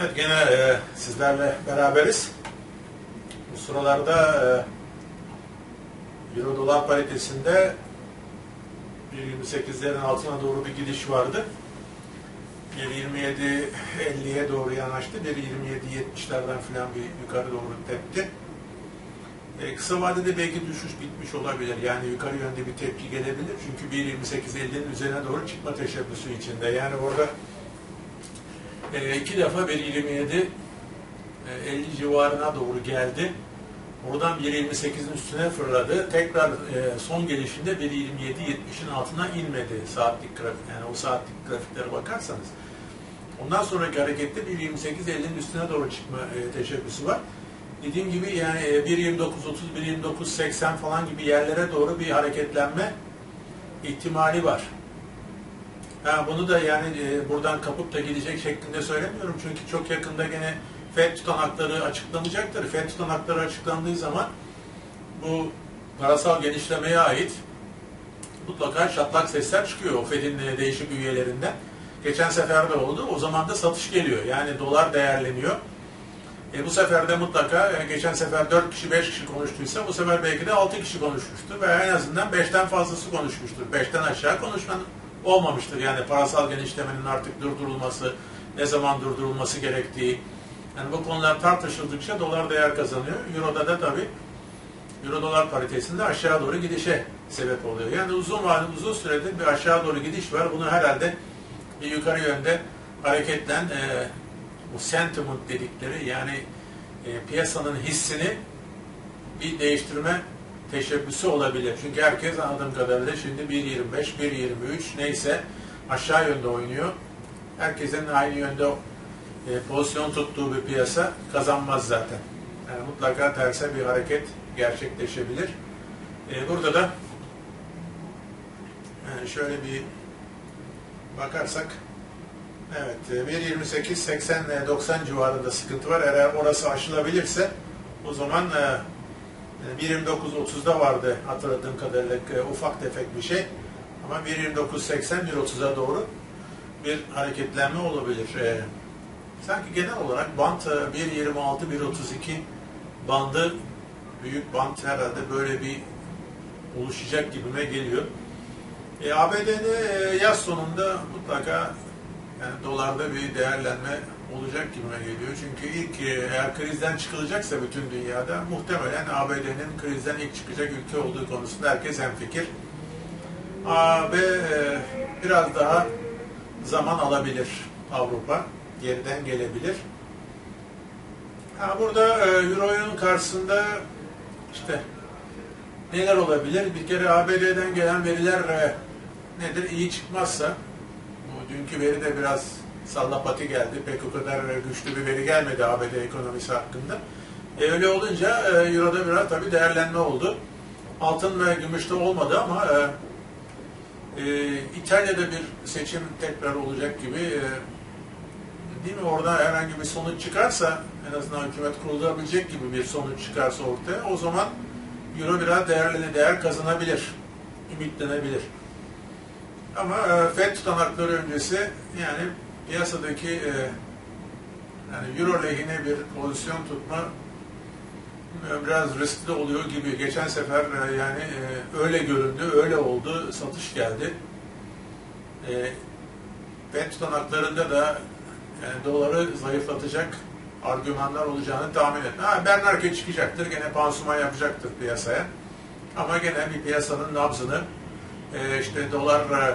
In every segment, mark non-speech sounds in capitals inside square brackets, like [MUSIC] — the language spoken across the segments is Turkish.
Evet gene e, sizlerle beraberiz. Bu sıralarda e, Euro dolar paritesinde 1.28'lerin altına doğru bir gidiş vardı. 1.27.50'ye doğru yanaştı. 1.27.70'lerden falan bir yukarı doğru tepti. E, kısa vadede belki düşüş bitmiş olabilir. Yani yukarı yönde bir tepki gelebilir. Çünkü 1.28.50'nin üzerine doğru çıkma teşebbüsü içinde. Yani orada e, iki defa 1.27 e, 50 civarına doğru geldi. Oradan 1.28'in üstüne fırladı. Tekrar e, son gelişinde 1.27-70'in altına inmedi saatlik grafik. Yani o saatlik grafiklere bakarsanız. Ondan sonraki harekette 1.28-50'nin üstüne doğru çıkma e, teşebbüsü var. Dediğim gibi yani e, 1.29-30, 1.29-80 falan gibi yerlere doğru bir hareketlenme ihtimali var. Ha, bunu da yani e, buradan kapıp da gidecek şeklinde söylemiyorum. Çünkü çok yakında gene FED tutanakları açıklanacaktır. FED tutanakları açıklandığı zaman bu parasal genişlemeye ait mutlaka şatlak sesler çıkıyor o FED'in e, değişik üyelerinden. Geçen sefer de oldu. O zaman da satış geliyor. Yani dolar değerleniyor. E bu sefer de mutlaka e, geçen sefer 4 kişi 5 kişi konuştuysa bu sefer belki de 6 kişi konuşmuştur veya en azından 5'ten fazlası konuşmuştur. 5'ten aşağı konuşman olmamıştır. Yani parasal genişlemenin artık durdurulması, ne zaman durdurulması gerektiği. Yani bu konular tartışıldıkça dolar değer kazanıyor. Euro'da da tabii Euro dolar paritesinde aşağı doğru gidişe sebep oluyor. Yani uzun vadeli uzun süredir bir aşağı doğru gidiş var. Bunu herhalde bir yukarı yönde hareketlen e, bu sentiment dedikleri yani e, piyasanın hissini bir değiştirme teşebbüsü olabilir. Çünkü herkes anladığım kadarıyla şimdi 1.25, 1.23 neyse aşağı yönde oynuyor. Herkesin aynı yönde e, pozisyon tuttuğu bir piyasa kazanmaz zaten. Yani mutlaka terse bir hareket gerçekleşebilir. E, burada da yani şöyle bir bakarsak evet 1.28 80 90 civarında sıkıntı var. Eğer orası aşılabilirse o zaman e, 1.29.30'da vardı hatırladığım kadarıyla e, ufak tefek bir şey. Ama 1.29.80 1.30'a doğru bir hareketlenme olabilir. E, sanki genel olarak bant 1.26 1.32 bandı büyük bant herhalde böyle bir oluşacak gibime geliyor. E, ABD'de e, yaz sonunda mutlaka yani dolarda bir değerlenme olacak gibime geliyor. Çünkü ilk e, eğer krizden çıkılacaksa bütün dünyada muhtemelen ABD'nin krizden ilk çıkacak ülke olduğu konusunda herkes hemfikir. AB e, biraz daha zaman alabilir Avrupa. Geriden gelebilir. Ha, burada e, Euro'nun karşısında işte neler olabilir? Bir kere ABD'den gelen veriler nedir? İyi çıkmazsa bu dünkü veri de biraz sallapati geldi. Pek o kadar güçlü bir veri gelmedi ABD ekonomisi hakkında. E, öyle olunca e, Euro'da biraz tabii değerlenme oldu. Altın ve gümüşte olmadı ama e, e, İtalya'da bir seçim tekrar olacak gibi e, değil mi? Orada herhangi bir sonuç çıkarsa en azından hükümet kurulabilecek gibi bir sonuç çıkarsa ortaya o zaman Euro biraz değerli değer kazanabilir. Ümitlenebilir. Ama e, FED tutanakları öncesi yani piyasadaki e, yani Euro lehine bir pozisyon tutma e, biraz riskli oluyor gibi. Geçen sefer e, yani e, öyle göründü, öyle oldu, satış geldi. E, FED tutanaklarında da yani doları zayıflatacak argümanlar olacağını tahmin etme. Ha, Bernanke çıkacaktır, gene pansuman yapacaktır piyasaya. Ama gene bir piyasanın nabzını e, işte dolar e,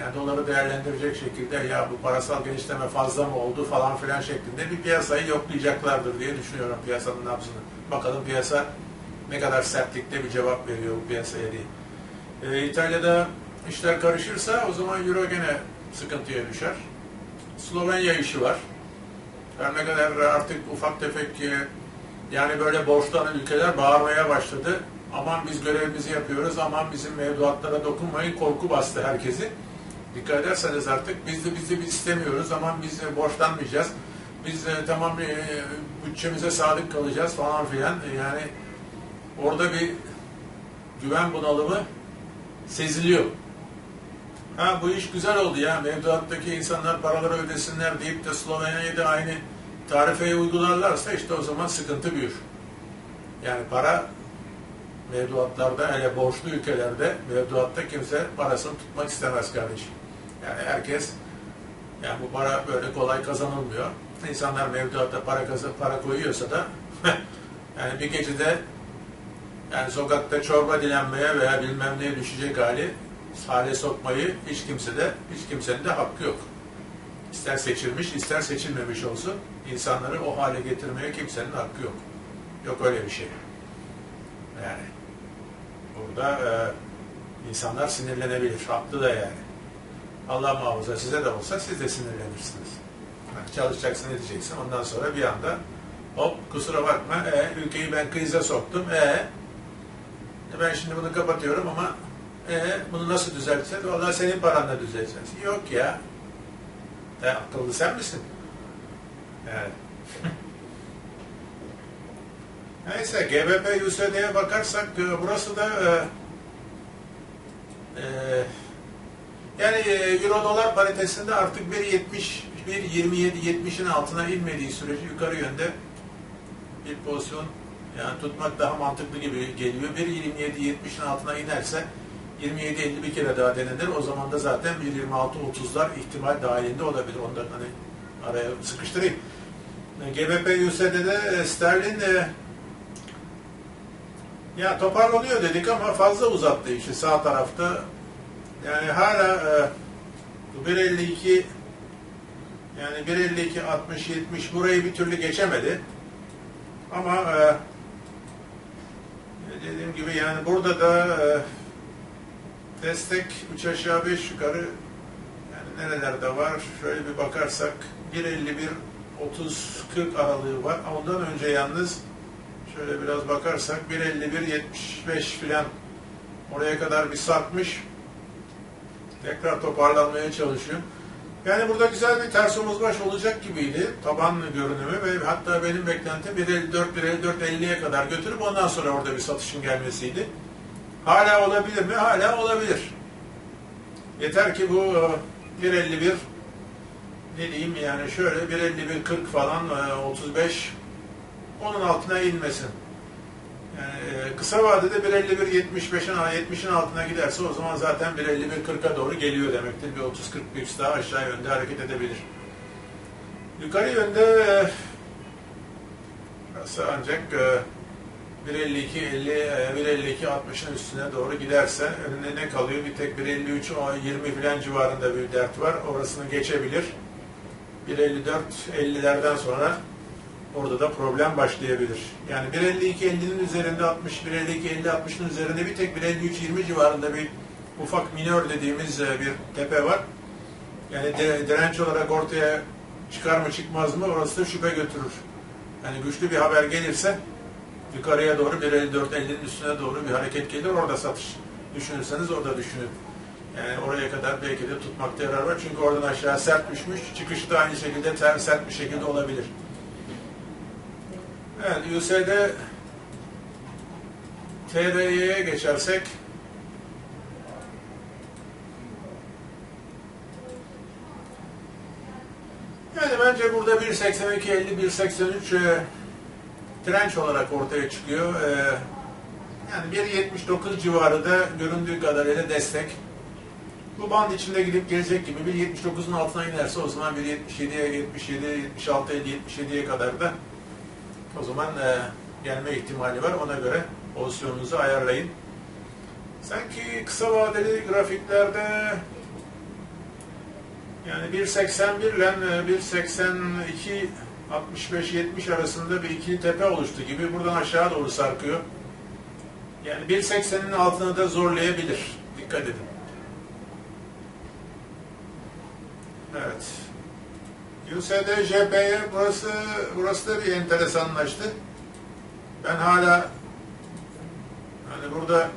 yani doları değerlendirecek şekilde ya bu parasal genişleme fazla mı oldu falan filan şeklinde bir piyasayı yoklayacaklardır diye düşünüyorum piyasanın nabzını. Bakalım piyasa ne kadar sertlikte bir cevap veriyor bu piyasaya diye. E, İtalya'da işler karışırsa o zaman Euro gene sıkıntıya düşer. Slovenya işi var. Her ne kadar artık ufak tefek e, yani böyle borçlanan ülkeler bağırmaya başladı. Aman biz görevimizi yapıyoruz, aman bizim mevduatlara dokunmayın, korku bastı herkesi. Dikkat ederseniz artık biz de biz de biz istemiyoruz, aman biz de borçlanmayacağız. Biz de tamam e, bütçemize sadık kalacağız falan filan. Yani orada bir güven bunalımı seziliyor. Ha bu iş güzel oldu ya. Mevduattaki insanlar paraları ödesinler deyip de Slovenya'yı da aynı tarifeyi uygularlarsa işte o zaman sıkıntı büyür. Yani para mevduatlarda hele borçlu ülkelerde mevduatta kimse parasını tutmak istemez kardeşim. Yani herkes yani bu para böyle kolay kazanılmıyor. İnsanlar mevduatta para kazan para koyuyorsa da [LAUGHS] yani bir gecede yani sokakta çorba dilenmeye veya bilmem neye düşecek hali hale sokmayı hiç kimsede hiç kimsenin de hakkı yok. İster seçilmiş, ister seçilmemiş olsun insanları o hale getirmeye kimsenin hakkı yok. Yok öyle bir şey. Yani burada e, insanlar sinirlenebilir. Haklı da yani. Allah muhafaza size de olsa siz de sinirlenirsiniz. Yani çalışacaksın edeceksin. Ondan sonra bir anda hop kusura bakma e, ülkeyi ben krize soktum. E, ben şimdi bunu kapatıyorum ama e, bunu nasıl düzelteceğiz? Vallahi senin paranla düzelteceğiz. Yok ya. E, akıllı sen misin? Yani. [LAUGHS] Neyse GBP USD'ye bakarsak e, burası da e, e, yani e, Euro dolar paritesinde artık 1.70 1.27-70'in altına inmediği sürece yukarı yönde bir pozisyon yani tutmak daha mantıklı gibi geliyor. 1.27-70'in altına inerse 27-50 bir kere daha denenir. O zaman da zaten 1.26-30'lar ihtimal dahilinde olabilir. Onu da hani araya sıkıştırayım. E, GBP USD'de e, sterlin e, ya toparlanıyor dedik ama fazla uzattı işi sağ tarafta. Yani hala e, bu 1.52 yani 1.52 60 70 burayı bir türlü geçemedi. Ama e, dediğim gibi yani burada da e, destek 3 aşağı 5 yukarı yani nerelerde var şöyle bir bakarsak 1.51 30 40 aralığı var. Ondan önce yalnız şöyle biraz bakarsak 1.51 75 filan oraya kadar bir sarkmış. Tekrar toparlanmaya çalışıyor. Yani burada güzel bir ters omuz baş olacak gibiydi. Taban görünümü ve hatta benim beklentim 1.54 1.54 50'ye kadar götürüp ondan sonra orada bir satışın gelmesiydi. Hala olabilir mi? Hala olabilir. Yeter ki bu 1.51 ne diyeyim yani şöyle 1.51 40 falan 35 onun altına inmesin. Yani kısa vadede 1.51 75'in 70'in altına giderse o zaman zaten 1.51 40'a doğru geliyor demektir. Bir 30-40 pips daha aşağı yönde hareket edebilir. Yukarı yönde burası ancak 1.52 50 1.52 60'ın üstüne doğru giderse önüne ne kalıyor? Bir tek 1.53 20 filan civarında bir dert var. Orasını geçebilir. 1.54 50'lerden sonra orada da problem başlayabilir. Yani 1.52-50'nin üzerinde 60, 1.52-50-60'ın üzerinde bir tek 1.53-20 civarında bir ufak minör dediğimiz bir tepe var. Yani direnç olarak ortaya çıkar mı çıkmaz mı orası da şüphe götürür. Yani güçlü bir haber gelirse yukarıya doğru 1.54-50'nin üstüne doğru bir hareket gelir. Orada satış düşünürseniz orada düşünün. Yani oraya kadar belki de tutmakta yarar var. Çünkü oradan aşağı sert düşmüş. Çıkışı da aynı şekilde ter, sert bir şekilde olabilir. Evet, USD TRY'ye geçersek yani bence burada 1.82 50 1.83 e, direnç olarak ortaya çıkıyor. E, yani 1.79 civarı da göründüğü kadarıyla destek. Bu band içinde gidip gelecek gibi 1.79'un altına inerse o zaman 1.77'ye 77, 76, 50, 77'ye kadar da o zaman e, gelme ihtimali var. Ona göre pozisyonunuzu ayarlayın. Sanki kısa vadeli grafiklerde yani 1.81 ile 1.82 65-70 arasında bir ikili tepe oluştu gibi buradan aşağı doğru sarkıyor. Yani 1.80'in altına da zorlayabilir. Dikkat edin. Evet. USD JP'ye burası burası da bir enteresanlaştı. Ben hala hani burada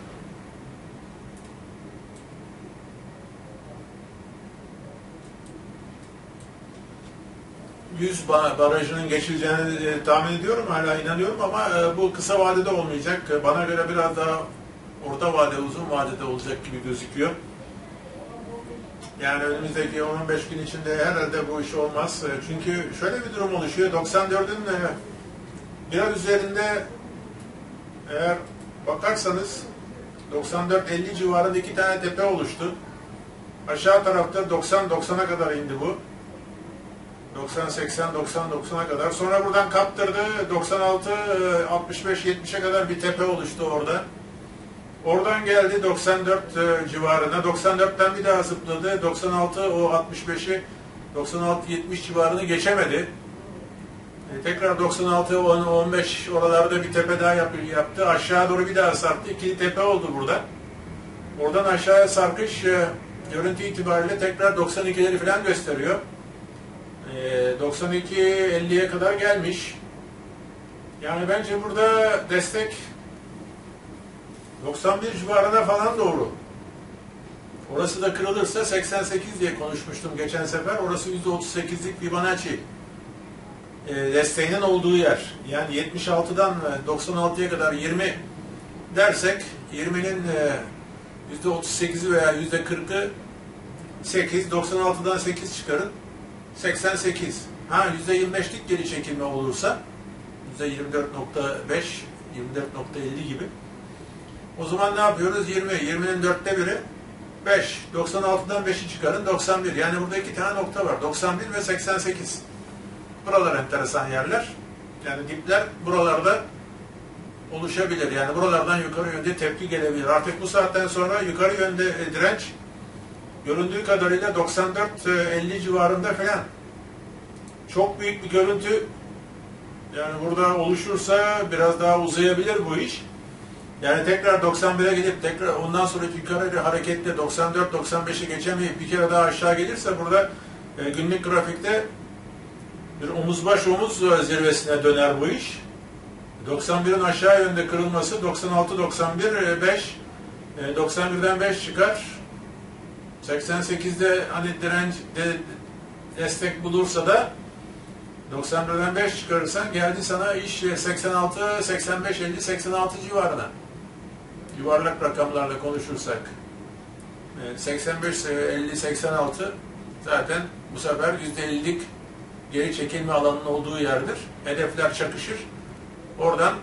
yüz barajının geçileceğini tahmin ediyorum, hala inanıyorum ama e, bu kısa vadede olmayacak. Bana göre biraz daha orta vade, uzun vadede olacak gibi gözüküyor. Yani önümüzdeki 10-15 gün içinde herhalde bu iş olmaz. E, Çünkü şöyle bir durum oluşuyor. 94'ün e, biraz üzerinde eğer bakarsanız 94-50 civarında iki tane tepe oluştu. Aşağı tarafta 90-90'a kadar indi bu. 90-80-90-90'a kadar. Sonra buradan kaptırdı. 96-65-70'e kadar bir tepe oluştu orada. Oradan geldi 94 e, civarına. 94'ten bir daha zıpladı. 96 o 65'i 96-70 civarını geçemedi. E, tekrar 96 10 15 oralarda bir tepe daha yap- yaptı. Aşağı doğru bir daha sarktı. İkili tepe oldu burada. Oradan aşağıya sarkış e, görüntü itibariyle tekrar 92'leri falan gösteriyor. E, 92-50'ye kadar gelmiş. Yani bence burada destek 91 civarına falan doğru. Orası da kırılırsa 88 diye konuşmuştum geçen sefer. Orası %38'lik Fibonacci e, desteğinin olduğu yer. Yani 76'dan e, 96'ya kadar 20 dersek 20'nin e, %38'i veya %40'ı 8, 96'dan 8 çıkarın 88. Ha %25'lik geri çekilme olursa %24.5, 24.50 gibi o zaman ne yapıyoruz? 20. 20'nin dörtte biri 5. 96'dan 5'i çıkarın 91. Yani burada iki tane nokta var. 91 ve 88. Buralar enteresan yerler. Yani dipler buralarda oluşabilir. Yani buralardan yukarı yönde tepki gelebilir. Artık bu saatten sonra yukarı yönde e, direnç göründüğü kadarıyla 94-50 civarında falan. Çok büyük bir görüntü yani burada oluşursa biraz daha uzayabilir bu iş. Yani tekrar 91'e gidip tekrar ondan sonra yukarı hareketle 94-95'i geçemeyip bir kere daha aşağı gelirse burada e, günlük grafikte bir omuz baş omuz zirvesine döner bu iş. 91'in aşağı yönde kırılması 96-91 5 e, 91'den 5 çıkar. 88'de hani direnç de, destek bulursa da 91'den 5 çıkarırsan geldi sana iş 86, 85, 50, 86 civarına. Yuvarlak rakamlarla konuşursak. e, 85, 50, 86 zaten bu sefer %50'lik geri çekilme alanının olduğu yerdir. Hedefler çakışır. Oradan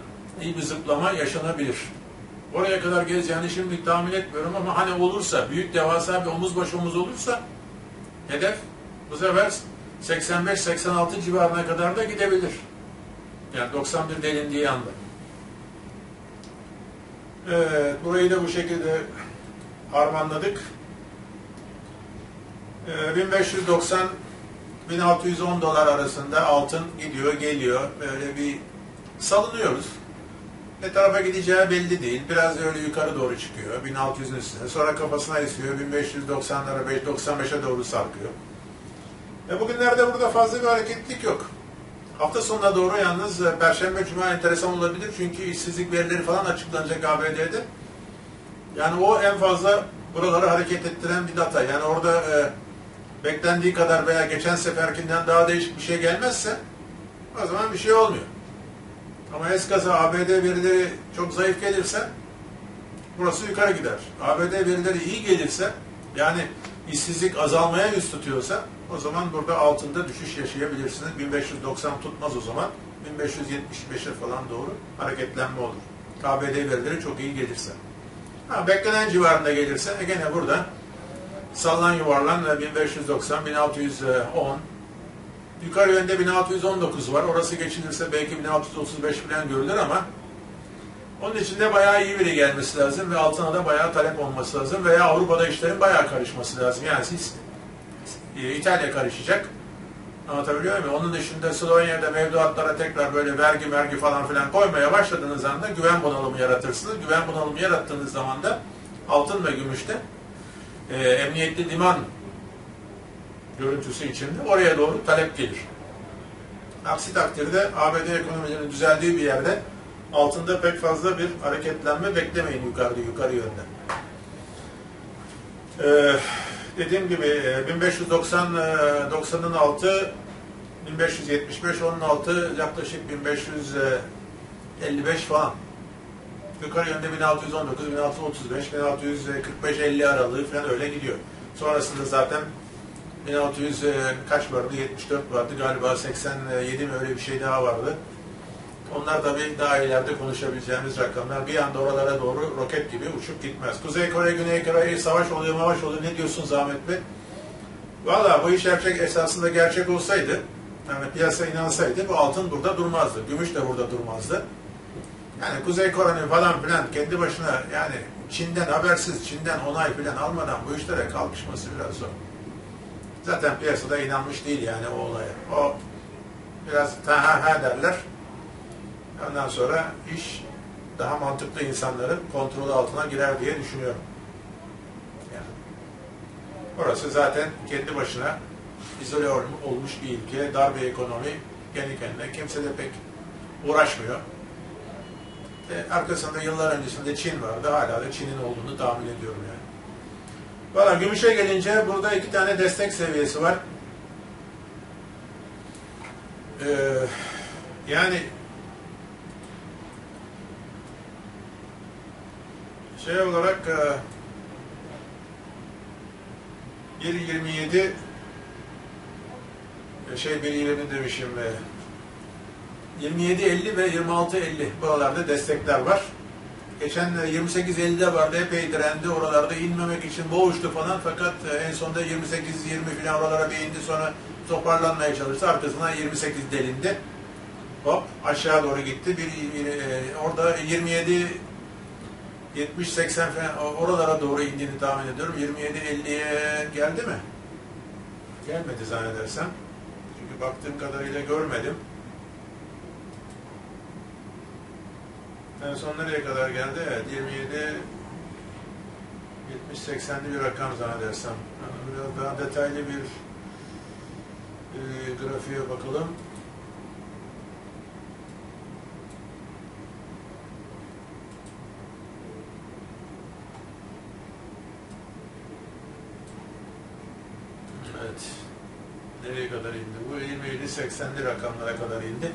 iyi bir zıplama yaşanabilir. Oraya kadar geleceğini şimdi tahmin etmiyorum ama hani olursa, büyük devasa bir omuz baş omuz olursa hedef bu sefer 85-86 civarına kadar da gidebilir. Yani 91 delindiği anda. Evet, burayı da bu şekilde harmanladık. Ee, 1590 1610 dolar arasında altın gidiyor, geliyor. Böyle bir salınıyoruz. Ne tarafa gideceği belli değil. Biraz öyle yukarı doğru çıkıyor. 1600'ün üstüne. Sonra kafasına esiyor. 1590'lara, 95'e doğru sarkıyor. E bugünlerde burada fazla bir hareketlilik yok. Hafta sonuna doğru yalnız e, Perşembe Cuma enteresan olabilir çünkü işsizlik verileri falan açıklanacak ABD'de. Yani o en fazla buraları hareket ettiren bir data. Yani orada e, beklendiği kadar veya geçen seferkinden daha değişik bir şey gelmezse o zaman bir şey olmuyor. Ama eskaza ABD verileri çok zayıf gelirse burası yukarı gider. ABD verileri iyi gelirse yani işsizlik azalmaya yüz tutuyorsa o zaman burada altında düşüş yaşayabilirsiniz. 1590 tutmaz o zaman. 1575'e falan doğru hareketlenme olur. KBD verileri çok iyi gelirse. Ha, beklenen civarında gelirse e gene burada sallan yuvarlan e, 1590, 1610 yukarı yönde 1619 var. Orası geçilirse belki 1635 falan görülür ama onun için de bayağı iyi biri gelmesi lazım ve altına da bayağı talep olması lazım veya Avrupa'da işlerin bayağı karışması lazım. Yani siz İtalya karışacak. Anlatabiliyor muyum? Onun dışında Slovenya'da mevduatlara tekrar böyle vergi vergi falan filan koymaya başladığınız anda güven bunalımı yaratırsınız. Güven bunalımı yarattığınız zaman da altın ve gümüşte e, emniyetli liman görüntüsü içinde oraya doğru talep gelir. Aksi takdirde ABD ekonomilerinin düzeldiği bir yerde altında pek fazla bir hareketlenme beklemeyin yukarıda yukarı yönde. Ee, dediğim gibi e, 1590 e, 90'ın altı 1575 onun altı yaklaşık 1555 falan. Yukarı yönde 1619, 1635, 1645, 50 aralığı falan öyle gidiyor. Sonrasında zaten 1600 e, kaç vardı? 74 vardı galiba 87 mi öyle bir şey daha vardı. Onlar tabii daha ileride konuşabileceğimiz rakamlar. Bir anda oralara doğru roket gibi uçup gitmez. Kuzey Kore, Güney Kore savaş oluyor, mavaş oluyor. Ne diyorsun Ahmet Bey? Valla bu iş gerçek esasında gerçek olsaydı, yani piyasa inansaydı bu altın burada durmazdı. Gümüş de burada durmazdı. Yani Kuzey Kore'nin falan filan kendi başına yani Çin'den habersiz, Çin'den onay filan almadan bu işlere kalkışması biraz zor. Zaten piyasada inanmış değil yani o olaya. O biraz ha, ha derler. Ondan sonra iş daha mantıklı insanların kontrolü altına girer diye düşünüyorum. Yani. Orası zaten kendi başına izole ol- olmuş bir ülke, dar bir ekonomi, kendi kendine kimse de pek uğraşmıyor. E, arkasında yıllar öncesinde Çin vardı, hala da Çin'in olduğunu tahmin ediyorum yani. Valla gümüşe gelince burada iki tane destek seviyesi var. Ee, yani şey olarak e, 1.27 e, şey 1.20 demişim e, 27.50 ve 26.50 buralarda destekler var. Geçen e, 28.50'de vardı epey direndi oralarda inmemek için boğuştu falan fakat e, en sonunda 28-20 falan oralara bir indi sonra toparlanmaya çalıştı arkasından 28 delindi. Hop aşağı doğru gitti. Bir, bir, e, orada 27 70-80 falan oralara doğru indiğini tahmin ediyorum. 27-50'ye geldi mi? Gelmedi zannedersem. Çünkü baktığım kadarıyla görmedim. En son nereye kadar geldi? Evet, 27 70-80'li bir rakam zannedersem. Biraz daha detaylı bir e, grafiğe bakalım. 50'ye kadar indi. Bu 20'li 80'li rakamlara kadar indi.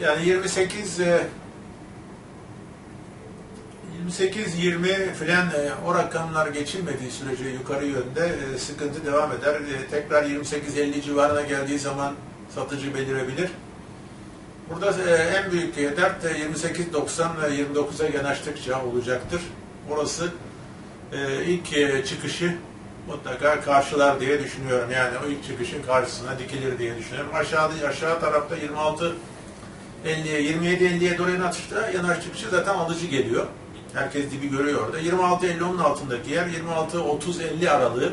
Yani 28 28 20 filan e, o rakamlar geçilmediği sürece yukarı yönde e, sıkıntı devam eder. E, tekrar 28 50 civarına geldiği zaman satıcı belirebilir. Burada en büyük dert 28.90 ve 29'a yanaştıkça olacaktır. Orası ilk çıkışı mutlaka karşılar diye düşünüyorum. Yani o ilk çıkışın karşısına dikilir diye düşünüyorum. Aşağıda aşağı tarafta 26 50'ye 27 50'ye doğru yanaştıkça yanaştıkça zaten alıcı geliyor. Herkes dibi görüyor orada. 26 50 onun altındaki yer 26 30 50 aralığı.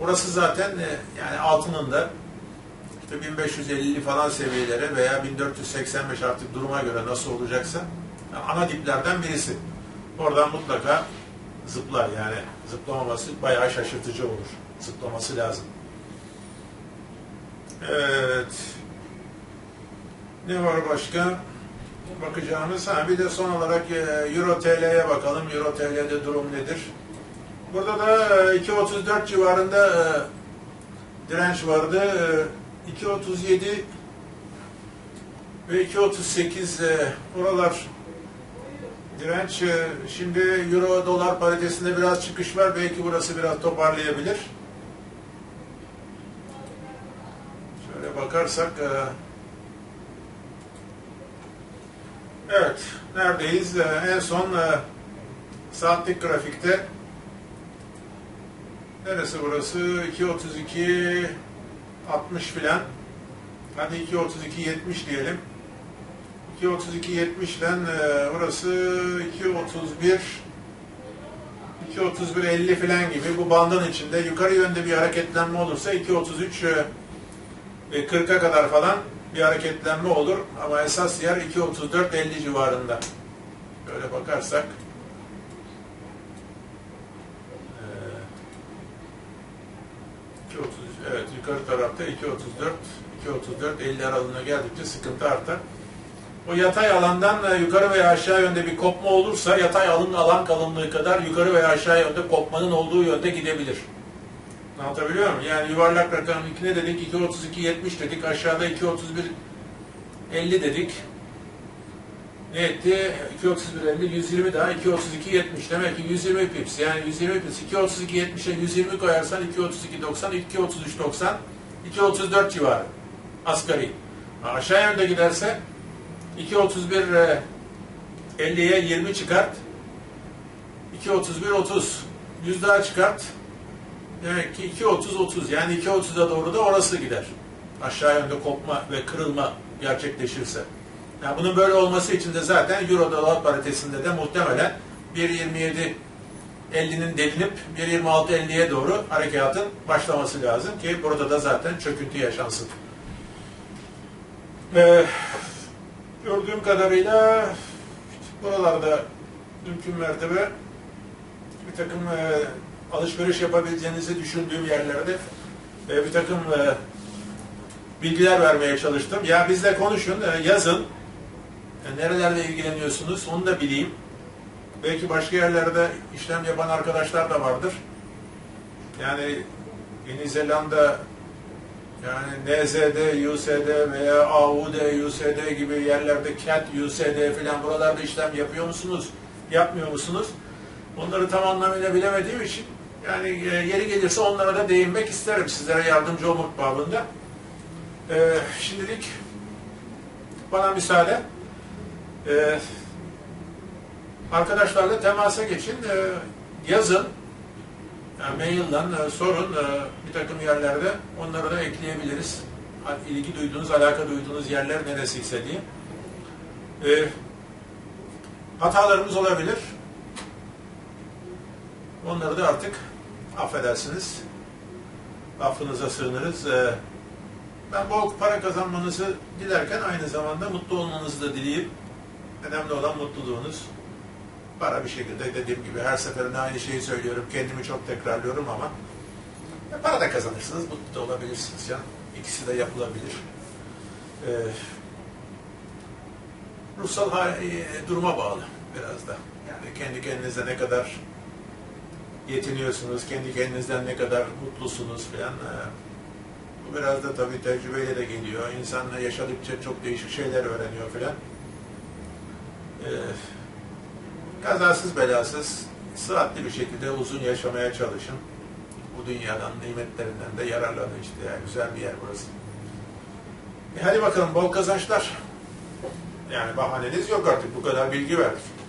Orası zaten e, yani altının da işte 1550 falan seviyelere veya 1485 artık duruma göre nasıl olacaksa yani ana diplerden birisi. Oradan mutlaka zıplar yani zıplamaması bayağı şaşırtıcı olur. Zıplaması lazım. Evet. Ne var başka? Bakacağımız. Ha, bir de son olarak e, Euro TL'ye bakalım. Euro TL'de durum nedir? Burada da e, 2.34 civarında e, direnç vardı. E, 2.37 ve 2.38 e, buralar direnç. E, şimdi Euro dolar paritesinde biraz çıkış var. Belki burası biraz toparlayabilir. Şöyle bakarsak e, Evet, neredeyiz? Ee, en son e, saatlik grafikte neresi burası? 2.32 60 filan. Hadi 2.32 70 diyelim. 2.32 70'den e, burası 2.31 2.31 50 filan gibi bu bandın içinde yukarı yönde bir hareketlenme olursa 2.33 e, 40'a kadar falan bir hareketlenme olur ama esas yer 2.34-50 civarında. Böyle bakarsak 2.30 evet yukarı tarafta 2.34 2.34-50 aralığına geldikçe sıkıntı artar. O yatay alandan e, yukarı veya aşağı yönde bir kopma olursa yatay alın alan kalınlığı kadar yukarı veya aşağı yönde kopmanın olduğu yönde gidebilir. Anlatabiliyor muyum? Yani yuvarlak rakam ne dedik? 2.32 70 dedik. Aşağıda 2.31 50 dedik. ne etti? 2.31 50, 120 daha 2.32 70. Demek ki 120 pips. Yani 120 pips. 2.32 70'e 120 koyarsan 2.32 90, 2.33 90, 2.34 civarı. Asgari. Aşağı yönde giderse 2.31 e, 50'ye 20 çıkart. 2.31 30. 100 daha çıkart. Demek ki 2.30 30. Yani 2.30'a doğru da orası gider. Aşağı yönde kopma ve kırılma gerçekleşirse. Yani bunun böyle olması için de zaten Euro dolar paritesinde de muhtemelen 1.27 50'nin delinip 1.26 50'ye doğru harekatın başlaması lazım ki burada da zaten çöküntü yaşansın. Ee, gördüğüm kadarıyla buralarda mümkün mertebe bir takım e, alışveriş yapabileceğinizi düşündüğüm yerlerde e, bir takım e, bilgiler vermeye çalıştım. Ya bizle konuşun, e, yazın. E, nerelerle ilgileniyorsunuz onu da bileyim. Belki başka yerlerde işlem yapan arkadaşlar da vardır. Yani Yeni Zelanda yani NZD, USD veya AUD, USD gibi yerlerde CAT, USD filan buralarda işlem yapıyor musunuz? Yapmıyor musunuz? Onları tam anlamıyla bilemediğim için yani e, yeri gelirse onlara da değinmek isterim sizlere yardımcı olmak babında. Ee, şimdilik bana müsaade. Ee, arkadaşlarla temasa geçin, ee, yazın, yani mailden e, sorun, e, bir takım yerlerde onları da ekleyebiliriz. İlgi duyduğunuz, alaka duyduğunuz yerler neresiyse diye. Ee, hatalarımız olabilir. Onları da artık affedersiniz. Affınıza sığınırız. Ee, ben bol para kazanmanızı dilerken aynı zamanda mutlu olmanızı da dileyip önemli olan mutluluğunuz. Para bir şekilde dediğim gibi her seferinde aynı şeyi söylüyorum. Kendimi çok tekrarlıyorum ama para da kazanırsınız, mutlu da olabilirsiniz ya. İkisi de yapılabilir. Ee, ruhsal e, duruma bağlı biraz da. Yani kendi kendinize ne kadar yetiniyorsunuz, kendi kendinizden ne kadar mutlusunuz falan. e, bu biraz da tabii tecrübeyle de geliyor. İnsan yaşadıkça çok değişik şeyler öğreniyor filan. Ee, kazasız belasız, sıhhatli bir şekilde uzun yaşamaya çalışın. Bu dünyadan, nimetlerinden de yararlanın işte. Yani güzel bir yer burası. E hadi bakalım bol kazançlar. Yani bahaneniz yok artık. Bu kadar bilgi verdik.